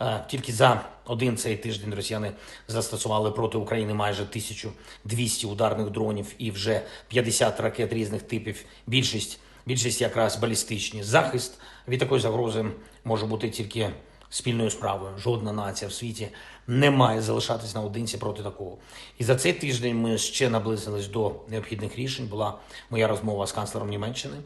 Е, Тільки за один цей тиждень росіяни застосували проти України майже 1200 ударних дронів і вже 50 ракет різних типів. Більшість більшість якраз балістичні. Захист від такої загрози може бути тільки спільною справою. Жодна нація в світі не має залишатись наодинці проти такого. І за цей тиждень ми ще наблизились до необхідних рішень. Була моя розмова з канцлером Німеччини.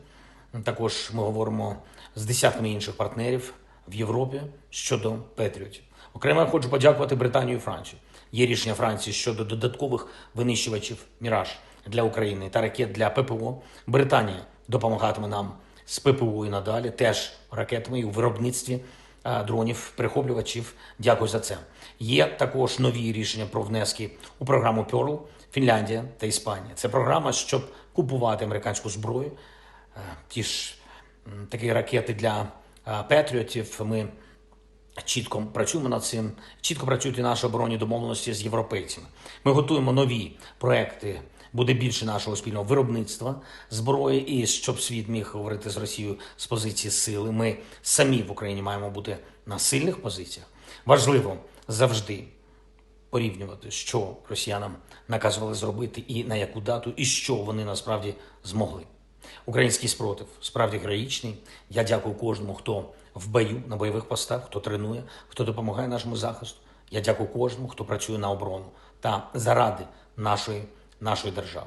Також ми говоримо з десятками інших партнерів в Європі щодо Петріотів. Окремо я хочу подякувати Британію і Францію. Є рішення Франції щодо додаткових винищувачів Міраж для України та ракет для ППО. Британія допомагатиме нам з ППО і надалі, теж ракетами і у виробництві е, дронів, перехоплювачів. Дякую за це. Є також нові рішення про внески у програму Pearl, Фінляндія та Іспанія. Це програма, щоб купувати американську зброю. Е, Ті ж такі ракети для Петріотів. Ми чітко працюємо над цим. Чітко працюють і наші оборонні домовленості з європейцями. Ми готуємо нові проекти. Буде більше нашого спільного виробництва зброї, і щоб світ міг говорити з Росією з позиції сили. Ми самі в Україні маємо бути на сильних позиціях. Важливо завжди порівнювати, що росіянам наказували зробити і на яку дату, і що вони насправді змогли. Український спротив справді героїчний. Я дякую кожному, хто в бою на бойових постах, хто тренує, хто допомагає нашому захисту. Я дякую кожному, хто працює на оборону та заради нашої, нашої держави.